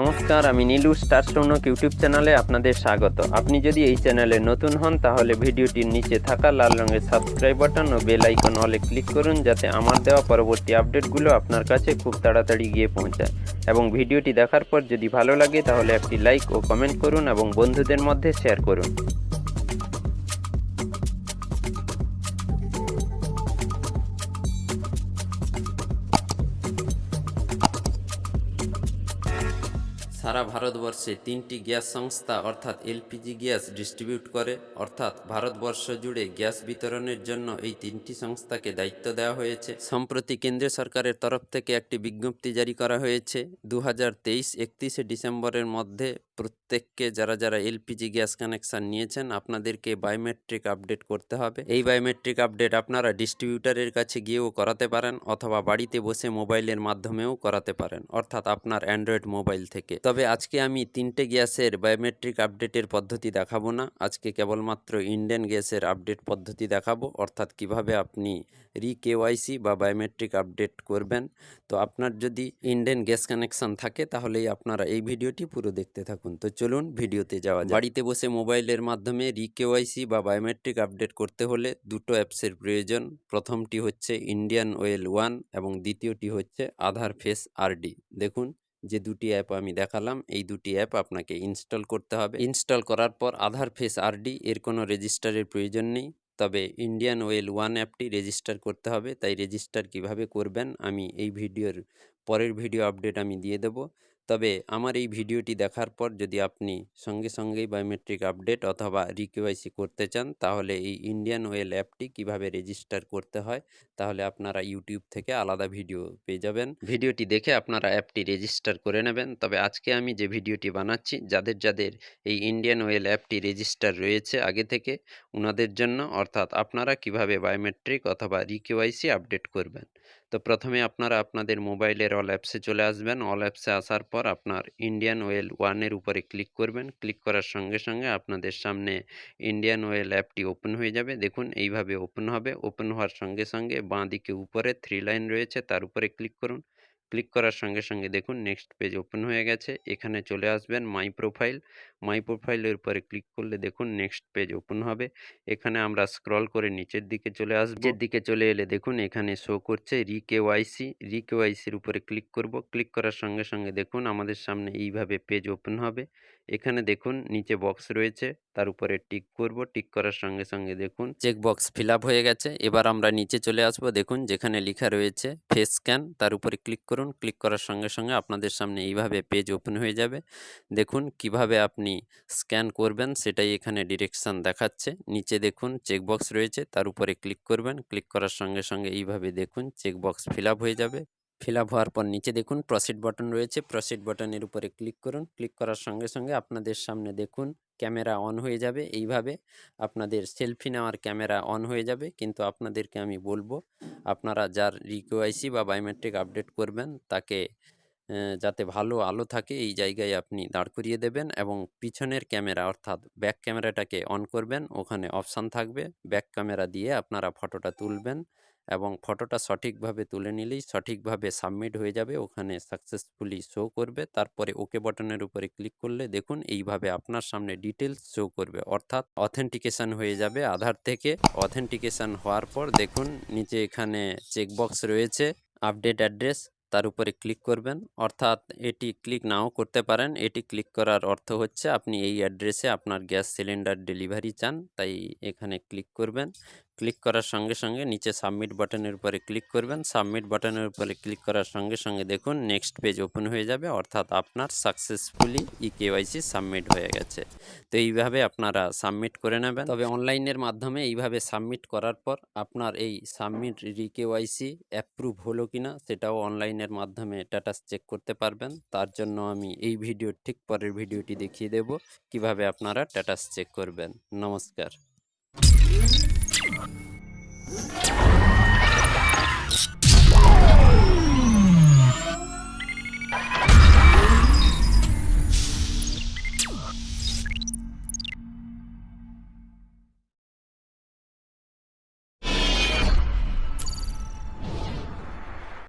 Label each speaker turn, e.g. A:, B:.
A: নমস্কার, আমি Nilu, star Sounak YouTube চ্যানেলে আপনাদের স্বাগত। আপনি যদি এই চ্যানেলে নতুন হন, তাহলে ভিডিওটির নিচে থাকা লাল রঙের সাবস্ক্রাইব বাটন ও বেল আইকন অলে ক্লিক করুন, যাতে আমার দেওয়া পরবর্তী আপডেটগুলো আপনার কাছে খুব তাড়াতাড়ি গিয়ে পৌঁছায়। এবং ভিডিওটি দেখার পর যদি ভালো লাগে, তাহলে একটি লাইক ও কমেন্ট করুন এবং বন্ধুদের মধ্যে শেয়ার করুন। সারা ভারতবর্ষে তিনটি গ্যাস সংস্থা, অর্থাৎ এলপিজি গ্যাস ডিস্ট্রিবিউট করে। অর্থাৎ ভারতবর্ষ জুড়ে গ্যাস বিতরণের জন্য এই তিনটি সংস্থাকে দায়িত্ব দেওয়া হয়েছে। সম্প্রতি কেন্দ্রীয় সরকারের তরফ থেকে একটি বিজ্ঞপ্তি জারি করা হয়েছে। দু হাজার তেইশ ডিসেম্বরের মধ্যে প্রত্যেককে যারা যারা এলপিজি গ্যাস কানেকশন নিয়েছেন আপনাদেরকে বায়োমেট্রিক আপডেট করতে হবে। এই বায়োমেট্রিক আপডেট আপনারা ডিস্ট্রিবিউটারের কাছে গিয়েও করাতে পারেন অথবা বাড়িতে বসে মোবাইলের মাধ্যমেও করাতে পারেন অর্থাৎ আপনার অ্যান্ড্রয়েড মোবাইল থেকে। তবে আজকে আমি তিনটে গ্যাসের বায়োমেট্রিক আপডেটের পদ্ধতি দেখাবো না। আজকে কেবলমাত্র ইন্ডিয়ান গ্যাসের আপডেট পদ্ধতি দেখাবো অর্থাৎ কীভাবে আপনি রি কেওয়াইসি বা বায়োমেট্রিক আপডেট করবেন। তো আপনার যদি ইন্ডিয়ান গ্যাস কানেকশন থাকে তাহলেই আপনারা এই ভিডিওটি পুরো দেখতে থাকুন। তো চলুন ভিডিওতে যাওয়া বাড়িতে বসে মোবাইলের মাধ্যমে রিকেওয়াইসি বা বায়োমেট্রিক আপডেট করতে হলে দুটো অ্যাপসের প্রয়োজন। প্রথমটি হচ্ছে ইন্ডিয়ান ওয়েল ওয়ান এবং দ্বিতীয়টি হচ্ছে আধার ফেস আরডি। দেখুন, যে দুটি অ্যাপ আমি দেখালাম, এই দুটি অ্যাপ আপনাকে ইনস্টল করতে হবে। ইনস্টল করার পর আধার ফেস আরডি এর কোনো রেজিস্টারের প্রয়োজন নেই। তবে ইন্ডিয়ান ওয়েল ওয়ান অ্যাপটি রেজিস্টার করতে হবে। তাই রেজিস্টার কীভাবে করবেন, আমি এই ভিডিওর পরের ভিডিও আপডেট আমি দিয়ে দেব। তবে আমার এই ভিডিওটি দেখার পর যদি আপনি সঙ্গে সঙ্গেই বায়োমেট্রিক আপডেট অথবা রিকেওয়াইসি করতে চান, তাহলে এই ইন্ডিয়ান ওয়েল অ্যাপটি কীভাবে রেজিস্টার করতে হয়, তাহলে আপনারা ইউটিউব থেকে আলাদা ভিডিও পেয়ে যাবেন। ভিডিওটি দেখে আপনারা অ্যাপটি রেজিস্টার করে নেবেন। তবে আজকে আমি যে ভিডিওটি বানাচ্ছি, যাদের যাদের এই ইন্ডিয়ান ওয়েল অ্যাপটি রেজিস্টার রয়েছে আগে থেকে ওনাদের জন্য অর্থাৎ আপনারা কীভাবে বায়োমেট্রিক অথবা রিকেওয়াইসি আপডেট করবেন। তো প্রথমে আপনারা আপনাদের মোবাইলের অল অ্যাপসে চলে আসবেন। অল অ্যাপসে আসার পর আপনার ইন্ডিয়ান ওয়েল ওয়ানের উপরে ক্লিক করবেন। ক্লিক করার সঙ্গে সঙ্গে আপনাদের সামনে ইন্ডিয়ান ওয়েল অ্যাপটি ওপেন হয়ে যাবে। দেখুন, এইভাবে ওপেন হবে। ওপেন হওয়ার সঙ্গে সঙ্গে বাঁ দিকে উপরে থ্রি লাইন রয়েছে, তার উপরে ক্লিক করুন। ক্লিক করার সঙ্গে সঙ্গে দেখুন নেক্সট পেজ ওপেন হয়ে গেছে। এখানে চলে আসবেন মাই প্রোফাইল মাই প্রোফাইলের উপরে ক্লিক করলে দেখুন নেক্সট পেজ ওপেন হবে। এখানে আমরা স্ক্রল করে নিচের দিকে চলে আসব। নিচের দিকে চলে এলে দেখুন এখানে শো করছে রি কেওয়াইসি রি কেওয়াইসির উপরে ক্লিক করব। ক্লিক করার সঙ্গে সঙ্গে দেখুন আমাদের সামনে এইভাবে পেজ ওপেন হবে। এখানে দেখুন নিচে বক্স রয়েছে, তার উপরে টিক করব। টিক করার সঙ্গে সঙ্গে দেখুন চেক বক্স ফিল হয়ে গেছে। এবার আমরা নিচে চলে আসব। দেখুন যেখানে লেখা রয়েছে ফেস স্ক্যান তার উপরে ক্লিক করুন। ক্লিক করার সঙ্গে সঙ্গে আপনাদের সামনে এইভাবে পেজ ওপেন হয়ে যাবে। দেখুন কীভাবে আপনি স্ক্যান করবেন, সেটাই এখানে ডিরেকশন দেখাচ্ছে। নিচে দেখুন চেকবক্স রয়েছে, তার উপরে ক্লিক করবেন। ক্লিক করার সঙ্গে সঙ্গে এইভাবে দেখুন চেকবক্স ফিল হয়ে যাবে। ফিল হওয়ার পর নিচে দেখুন প্রসিড বাটন রয়েছে, প্রসিড বাটনের উপরে ক্লিক করুন। ক্লিক করার সঙ্গে সঙ্গে আপনাদের সামনে দেখুন ক্যামেরা অন হয়ে যাবে। এইভাবে আপনাদের সেলফি নেওয়ার ক্যামেরা অন হয়ে যাবে। কিন্তু আপনাদেরকে আমি বলব, আপনারা যার রিকোয়াইসি বা বায়োমেট্রিক আপডেট করবেন, তাকে যাতে ভালো আলো থাকে, এই জায়গায় আপনি দাঁড় করিয়ে দেবেন এবং পিছনের ক্যামেরা অর্থাৎ ব্যাক ক্যামেরাটাকে অন করবেন। ওখানে অপশান থাকবে। ব্যাক ক্যামেরা দিয়ে আপনারা ফটোটা তুলবেন এবং ফটোটা সঠিকভাবে তুলে নিলেই সঠিকভাবে সাবমিট হয়ে যাবে। ওখানে সাকসেসফুলি শো করবে। তারপরে ওকে বাটনের উপরে ক্লিক করলে দেখুন এইভাবে আপনার সামনে ডিটেলস শো করবে। অর্থাৎ অথেন্টিকেশন হয়ে যাবে আধার থেকে। অথেন্টিকেশন হওয়ার পর দেখুন নিচে এখানে চেকবক্স রয়েছে আপডেট অ্যাড্রেস তার উপরে ক্লিক করবেন। অর্থাৎ এটি ক্লিক নাও করতে পারেন। এটি ক্লিক করার অর্থ হচ্ছে আপনি এই অ্যাড্রেসে আপনার গ্যাস সিলিন্ডার ডেলিভারি চান, তাই এখানে ক্লিক করবেন। ক্লিক করার সঙ্গে সঙ্গে নিচে সাবমিট বাটনের উপরে ক্লিক করবেন। সাবমিট বাটনের উপরে ক্লিক করার সঙ্গে সঙ্গে দেখুন নেক্সট পেজ ওপেন হয়ে যাবে, অর্থাৎ আপনার সাকসেসফুলি ই কেওয়াইসি সাবমিট হয়ে গেছে। তো এইভাবে আপনারা সাবমিট করে নেবেন। তবে অনলাইনের মাধ্যমে এইভাবে সাবমিট করার পর আপনার এই সাবমিট রিকেওয়াইসি অ্যাপ্রুভ হলো কিনা সেটাও অনলাইনের মাধ্যমে স্ট্যাটাস চেক করতে পারবেন। তার জন্য আমি এই ভিডিওর ঠিক পরের ভিডিওটি দেখিয়ে দেব, কীভাবে আপনারা স্ট্যাটাস চেক করবেন। নমস্কার। えっ?